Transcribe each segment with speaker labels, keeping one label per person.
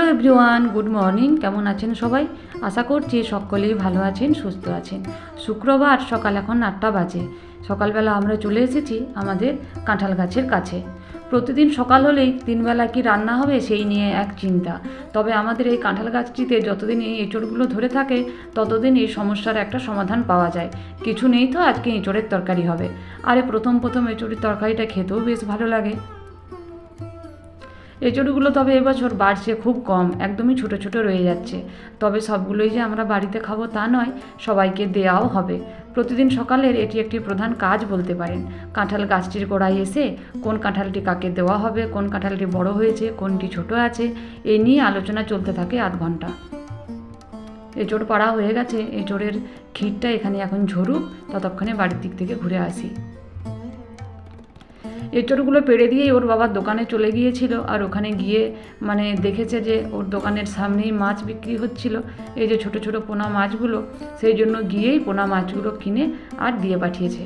Speaker 1: Hello everyone, good morning. কেমন আছেন সবাই? আশা করছি সকলেই ভালো আছেন, সুস্থ আছেন। শুক্রবার, সকাল এখন আটটা বাজে। সকালবেলা আমরা চলে এসেছি আমাদের কাঁঠাল গাছের কাছে। প্রতিদিন সকাল হলেই তিনবেলা কি রান্না হবে সেই নিয়ে এক চিন্তা। তবে আমাদের এই কাঁঠাল গাছটিতে যতদিন এই এঁচড়গুলো ধরে থাকে, ততদিন এই সমস্যার একটা সমাধান পাওয়া যায়। কিছু নেই তো, আজকে এঁচড়ের তরকারি হবে। আরে প্রথম প্রথম এঁচড়ের তরকারিটা খেতেও বেশ ভালো লাগে। এঁচড়গুলো তবে এবছর বাড়ছে খুব কম, একদমই ছোট ছোট রয়ে যাচ্ছে। তবে সবগুলোই যে আমরা বাড়িতে খাব তা নয়, সবাইকে দেওয়াও হবে। প্রতিদিন সকালের এটি একটি প্রধান কাজ বলতে পারেন। কাঁঠাল গাছটির গোড়ায় এসে কোন কাঁঠালটি কাকে দেওয়া হবে, কোন কাঁঠালটি বড় হয়েছে, কোনটি ছোট আছে এই নিয়ে আলোচনা চলতে থাকে আধ ঘণ্টা। এঁচড় পাড়া হয়ে গেছে এঁচড়ের ক্ষীরটা এখানে এখন ঝরুক, ততক্ষণে বাড়ির দিক থেকে ঘুরে আসি। এঁচড়গুলো পেড়ে দিয়েই ওর বাবার দোকানে চলে গিয়েছিল আর ওখানে গিয়ে মানে দেখেছে যে ওর দোকানের সামনেই মাছ বিক্রি হচ্ছিল। এই যে ছোট ছোট পোনা মাছগুলো, সেই জন্য গিয়েই পোনা মাছগুলো কিনে আর দিয়ে পাঠিয়েছে।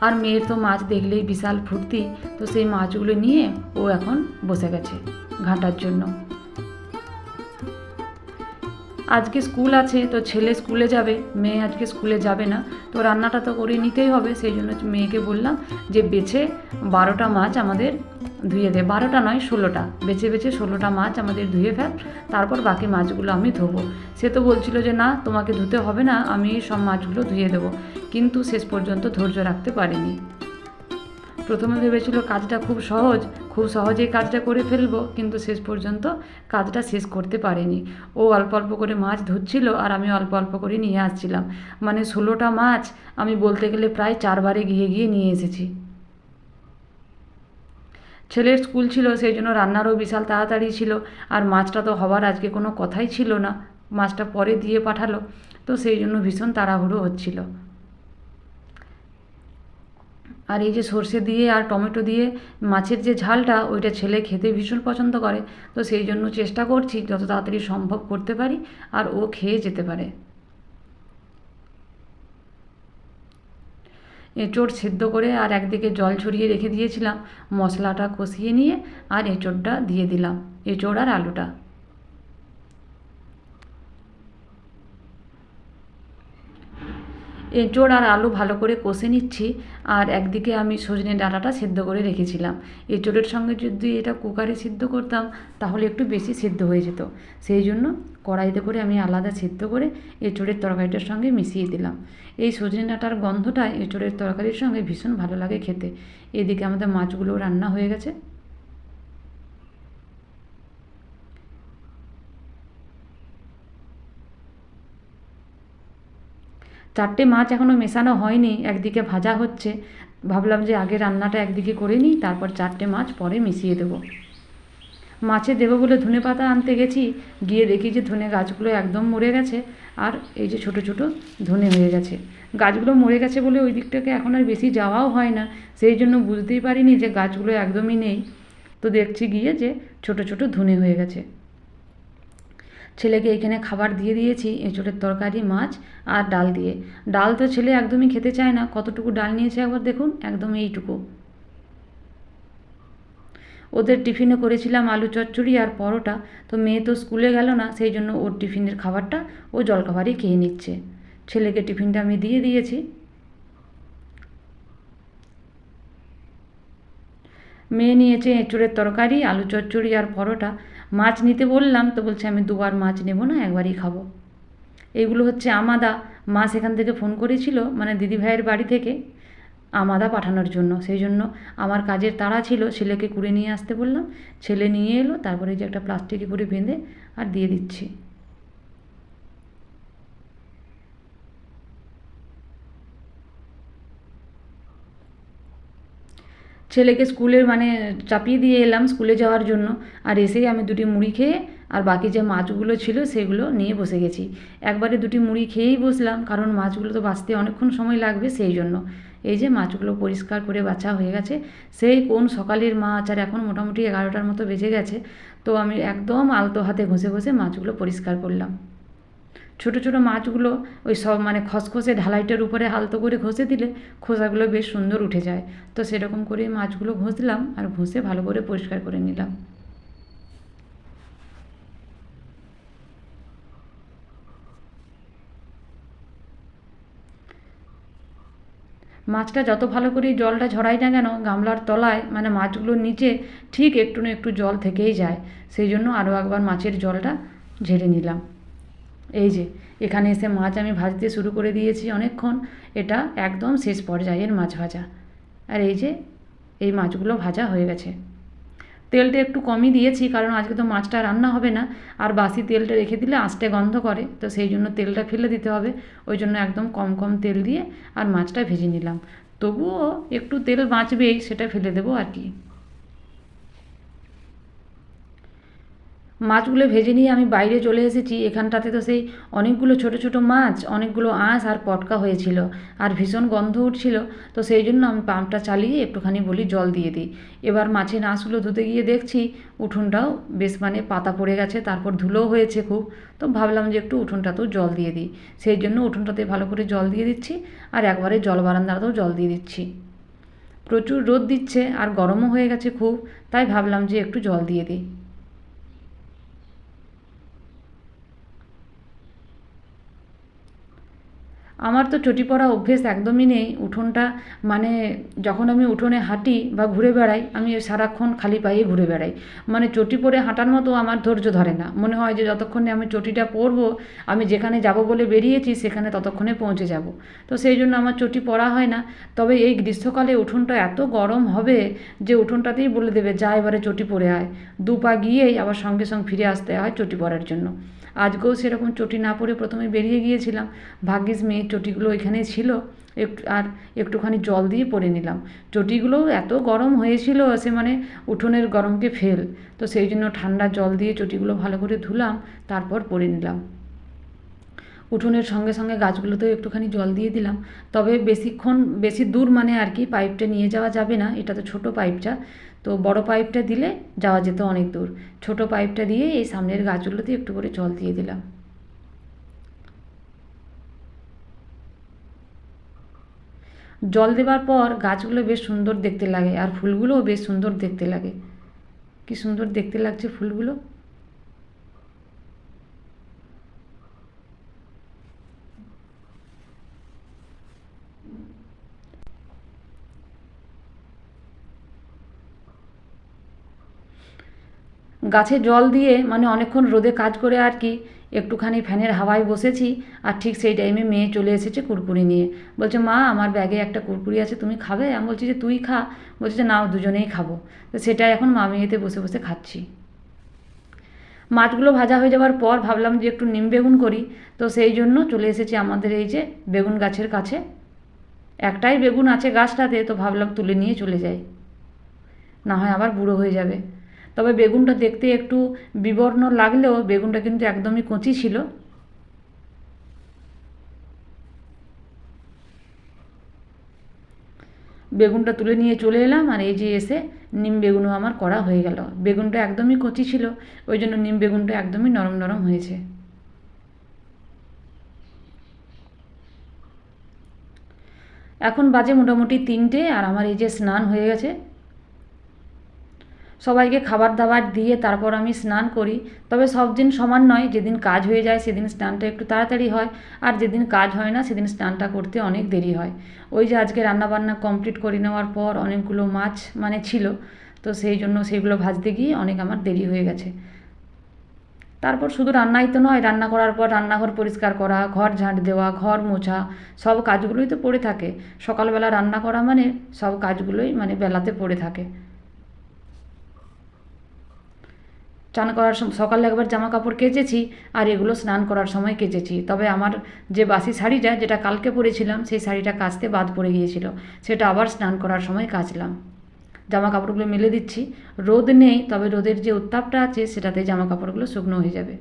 Speaker 1: আর মেয়ের তো মাছ দেখলেই বিশাল ফুর্তি, তো সেই মাছগুলো নিয়ে ও এখন বসে গেছে ঘাঁটার জন্য। আজকে স্কুল আছে, তো ছেলে স্কুলে যাবে, মেয়ে আজকে স্কুলে যাবে না। তো রান্নাটা তো করে নিতেই হবে, সেই জন্য মেয়েকে বললাম যে বেছে বারোটা মাছ আমাদের ধুয়ে দে। বারোটা নয়, ষোলোটা। বেছে বেছে ষোলোটা মাছ আমাদের ধুয়ে ফেল, তারপর বাকি মাছগুলো আমি ধোবো। সে তো বলছিল যে, না, তোমাকে ধুতে হবে না, আমি সব মাছগুলো ধুয়ে দেবো। কিন্তু শেষ পর্যন্ত ধৈর্য রাখতে পারিনি। প্রথমে ভেবেছিল কাজটা খুব সহজ খুব সহজেই কাজটা করে ফেলব, কিন্তু শেষ পর্যন্ত কাজটা শেষ করতে পারেনি। ও অল্প অল্প করে মাছ ধরছিল আর আমি অল্প অল্প করে নিয়ে আসছিলাম। মানে ষোলোটা মাছ আমি বলতে গেলে প্রায় চারবারে গিয়ে গিয়ে নিয়ে এসেছি। ছেলের স্কুল ছিল, সেই জন্য রান্নারও বিশাল তাড়াতাড়ি ছিল। আর মাছটা তো হওয়ার আজকে কোনো কথাই ছিল না। মাছটা পরে দিয়ে পাঠালো। তো সেই জন্য ভীষণ তাড়াহুড়ো হচ্ছিল। আর এই যে সর্ষে দিয়ে আর টমেটো দিয়ে মাছের যে ঝালটা, ওইটা ছেলে খেতে ভীষণ পছন্দ করে। তো সেই জন্য চেষ্টা করছি যত তাড়াতাড়ি সম্ভব করতে পারি, আর ও খেয়ে যেতে পারে। এঁচড় সেদ্ধ করে আর একদিকে জল ছড়িয়ে রেখে দিয়েছিলাম। মশলাটা কষিয়ে নিয়ে আর এঁচড়টা দিয়ে দিলাম। এঁচড় আর আলুটা। এঁচড় আর আলু ভালো করে কষে নিচ্ছি, আর একদিকে আমি সজনে ডাঁটাটা সেদ্ধ করে রেখেছিলাম। এঁচড়ের সঙ্গে যদি এটা কুকারে সিদ্ধ করতাম, তাহলে একটু বেশি সেদ্ধ হয়ে যেত। সেই জন্য কড়াইতে করে আমি আলাদা সেদ্ধ করে এঁচড়ের তরকারিটার সঙ্গে মিশিয়ে দিলাম। এই সজনে ডাঁটার গন্ধটা এঁচড়ের তরকারির সঙ্গে ভীষণ ভালো লাগে খেতে। এদিকে আমাদের মাছগুলো রান্না হয়ে গেছে। চারটে মাছ এখনও মেশানো হয়নি, একদিকে ভাজা হচ্ছে। ভাবলাম যে আগে রান্নাটা একদিকে করে নিই, তারপর চারটে মাছ পরে মিশিয়ে দেবো। মাছে দেবো বলে ধনে পাতা আনতে গেছি, গিয়ে দেখি যে ধনে গাছগুলো একদম মরে গেছে, আর এই যে ছোট ছোট ধনে হয়ে গেছে। গাছগুলো মরে গেছে বলে ওই দিকটাকে এখন আর বেশি যাওয়াও হয় না, সেই জন্য বুঝতেই পারিনি যে গাছগুলো একদমই নেই। তো দেখছি গিয়ে যে ছোট ছোট ধনে হয়ে গেছে। ছেলেকে এখানে খাবার দিয়ে দিয়েছি, এঁচড়ের তরকারি, মাছ আর ডাল দিয়ে। ডাল তো ছেলে একদমই খেতে চায় না, কতটুকু ডাল নিয়েছে একবার দেখুন, একদম এইটুকু। ওদের টিফিনে করেছিলাম আলু চচ্চড়ি আর পরোটা, তো মেয়ে তো স্কুলে গেল না, সেই জন্য ওর টিফিনের খাবারটা ও জলখাবারই খেয়ে নিচ্ছে। ছেলেকে টিফিনটা আমি দিয়ে দিয়েছি। মেয়ে নিয়েছে এঁচড়ের তরকারি, আলু চচ্চড়ি আর পরোটা মাছ নিতে বললাম, তো বলছে আমি দুবার মাছ নেব না, একবারই খাব। এগুলো হচ্ছে আমাদা। মা সেখান থেকে ফোন করেছিল মানে দিদিভাইয়ের বাড়ি থেকে আমাদা পাঠানোর জন্য। সেই জন্য আমার কাজের তাড়া ছিল, ছেলেকে কুড়ে নিয়ে আসতে বললাম। ছেলে নিয়ে এলো, তারপরে যে একটা প্লাস্টিকে করে বেঁধে আর দিয়ে দিচ্ছি। ছেলেকে স্কুলে মানে চাপিয়ে দিয়ে এলাম স্কুলে যাওয়ার জন্য। আর এসেই আমি দুটি মুড়ি খেয়ে আর বাকি যে মাছগুলো ছিল সেগুলো নিয়ে বসে গেছি। একবারে দুটি মুড়ি খেয়েই বসলাম, কারণ মাছগুলো তো বাঁচতে অনেকক্ষণ সময় লাগবে সেই জন্য। এই যে মাছগুলো পরিষ্কার করে বাছা হয়ে গেছে, সেই কোন সকালের মাছ আর এখন মোটামুটি এগারোটার মতো বেজে গেছে, তো আমি একদম আলতো হাতে ঘষে ঘষে মাছগুলো পরিষ্কার করলাম। ছোট ছোট মাছগুলো ওই সব মানে খসখসে ঢালাইটার উপরে হালতো করে ঘষে দিলে খোসাগুলো বেশ সুন্দর উঠে যায়। তো সেরকম করে মাছগুলো ঘষলাম আর ঘষে ভালো করে পরিষ্কার করে নিলাম। মাছটা যত ভালো করে জলটা ঝরাই না কেন গামলার তলায় মানে মাছগুলোর নিচে ঠিক একটু না একটু জল থেকেই যায়। সেই জন্য আরও একবার মাছের জলটা ঝেড়ে নিলাম। এই যে, এখানে এসে মাছ আমি ভাজতে শুরু করে দিয়েছি অনেকক্ষণ। এটা একদম শেষ পর্যায়ের মাছ ভাজা। আর এই যে, এই মাছগুলো ভাজা হয়ে গেছে। তেলটা একটু কমই দিয়েছি, কারণ আজকে তো মাছটা রান্না হবে না। আর বাসি তেলটা রেখে দিলে আঁচটে গন্ধ করে, তো সেই জন্য তেলটা ফেলে দিতে হবে। ওই জন্য একদম কম কম তেল দিয়ে আর মাছটা ভেজে নিলাম। তবুও একটু তেল বাঁচবেই, সেটা ফেলে দেবো আর কি। মাছগুলো ভেজে নিয়ে আমি বাইরে চলে এসেছি। এখানটাতে তো সেই অনেকগুলো ছোট ছোট মাছ, অনেকগুলো আঁশ আর পটকা হয়েছিল আর ভীষণ গন্ধ উঠছিল। তো সেই জন্য আমি পাম্পটা চালিয়ে একটুখানি বলি জল দিয়ে দিই। এবার মাছের আঁশগুলো ধুতে গিয়ে দেখছি উঠোনটাও বেশ মানে পাতা পড়ে গেছে, তারপর ধুলোও হয়েছে খুব। তো ভাবলাম যে একটু উঠোনটাতেও জল দিয়ে দিই। সেই জন্য উঠোনটাতে ভালো করে জল দিয়ে দিচ্ছি আর একবারে জল বারান্দাতেও জল দিয়ে দিচ্ছি। প্রচুর রোদ দিচ্ছে আর গরমও হয়ে গেছে খুব, তাই ভাবলাম যে একটু জল দিয়ে দিই। আমার তো চটি পড়া অভ্যেস একদমই নেই। উঠোনটা মানে যখন আমি উঠোনে হাঁটি বা ঘুরে বেড়াই, আমি সারাক্ষণ খালি পায়ে ঘুরে বেড়াই। মানে চটি পরে হাঁটার মতো আমার ধৈর্য ধরে না। মনে হয় যে যতক্ষণে আমি চটিটা পরবো, আমি যেখানে যাব বলে বেরিয়েছি, সেখানে ততক্ষণে পৌঁছে যাব। তো সেই জন্য আমার চটি পরা হয় না। তবে এই গ্রীষ্মকালে উঠোনটা এত গরম হবে যে উঠোনটাতেই বলে দেবে, যা এবারে চটি পরে আয়। দু পা গিয়েই আবার সঙ্গে সঙ্গে ফিরে আসতে হয় চটি পরার জন্য। আজকেও সেরকম চটি না পরে প্রথমে বেরিয়ে গিয়েছিলাম। ভাগ্যিস মেয়ের চটিগুলো এখানে ছিল। একটু, আর একটুখানি জল দিয়ে পরে নিলাম। চটিগুলোও এত গরম হয়েছিল সে মানে উঠোনের গরমকে ফেল। তো সেই জন্য ঠান্ডা জল দিয়ে চটিগুলো ভালো করে ধুলাম, তারপর পরে নিলাম। উঠোনের সঙ্গে সঙ্গে গাছগুলোতেও একটুখানি জল দিয়ে দিলাম। তবে বেশিক্ষণ, বেশি দূর মানে আর কি পাইপটা নিয়ে যাওয়া যাবে না, এটা তো ছোটো পাইপটা। তো বড় পাইপটা দিলে যাওয়া যেত অনেক দূর। ছোট পাইপটা দিয়ে এই সামনের গাছগুলোতে একটু করে জল দিয়ে দিলাম। জল দেওয়ার পর গাছগুলো বেশ সুন্দর দেখতে লাগে, আর ফুলগুলোও বেশ সুন্দর দেখতে লাগে। কি সুন্দর দেখতে লাগছে ফুলগুলো। গাছে জল দিয়ে মানে অনেকক্ষণ রোদে কাজ করে আর কি একটুখানি ফ্যানের হাওয়ায় বসেছি, আর ঠিক সেই টাইমে মেয়ে চলে এসেছে কুরকুরি নিয়ে। বলছে, মা, আমার ব্যাগে একটা কুরকুরি আছে, তুমি খাবে? আমি বলছি, যে তুই খা। বলছে, যে নাও, দুজনেই খাব। তো সেটাই এখন মা মেয়েতে বসে বসে খাচ্ছি। মাছগুলো ভাজা হয়ে যাওয়ার পর ভাবলাম যে একটু নিম বেগুন করি। তো সেই জন্য চলে এসেছি আমাদের এই যে বেগুন গাছের কাছে। একটাই বেগুন আছে গাছটাতে, তো ভাবলাম তুলে নিয়ে চলে যাই। না হয় আবার বুড়ো হয়ে যাবে। তবে বেগুনটা দেখতে একটু বিবর্ণ লাগলেও বেগুনটা কিন্তু একদমই কচি ছিল। বেগুনটা তুলে নিয়ে চলে এলাম আর এই যে এসে নিম বেগুনও আমার করা হয়ে গেল। বেগুনটা একদমই কচি ছিল, ওই জন্য নিম বেগুনটা একদমই নরম নরম হয়েছে। এখন বাজে মোটামুটি তিনটে আর আমার এই যে স্নান হয়ে গেছে। সবাইকে খাবার দাবার দিয়ে তারপর আমি স্নান করি। তবে সব দিন সমান নয়, যেদিন কাজ হয়ে যায় সেদিন স্নানটা একটু তাড়াতাড়ি হয়, আর যেদিন কাজ হয় না সেদিন স্নানটা করতে অনেক দেরি হয়। ওই যে আজকে রান্নাবান্না কমপ্লিট করে নেওয়ার পর অনেকগুলো মাছ মানে ছিল, তো সেই জন্য সেগুলো ভাজতে গিয়ে অনেক আমার দেরি হয়ে গেছে। তারপর শুধু রান্নাই তো নয়, রান্না করার পর রান্নাঘর পরিষ্কার করা, ঘর ঝাঁট দেওয়া, ঘর মোছা, সব কাজগুলোই তো পড়ে থাকে। সকালবেলা রান্না করা মানে সব কাজগুলোই মানে বেলাতে পড়ে থাকে। চান করার সময় সকালে একবার জামা কাপড় কেচেছি আর এগুলো স্নান করার সময় কেচেছি। তবে আমার যে বাসি শাড়িটা, যেটা কালকে পরেছিলাম, সেই শাড়িটা কাচতে বাদ পড়ে গিয়েছিল। সেটা আবার স্নান করার সময় কাচলাম। জামা কাপড়গুলো মেলে দিচ্ছি। রোদ নেই, তবে রোদের যে উত্তাপটা আছে, সেটাতে জামা কাপড়গুলো শুকনো হয়ে যাবে।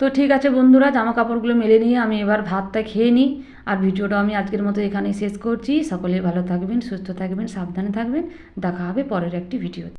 Speaker 1: তো ঠিক আছে বন্ধুরা জামা কাপড়গুলো মেলে নিয়ে আমি এবার ভাতটা খেয়ে নিই। আর ভিডিওটা আমি আজকের মতো এখানেই শেষ করছি। সকলে ভালো থাকবেন, সুস্থ থাকবেন, সাবধানে থাকবেন। দেখা হবে পরের একটি ভিডিও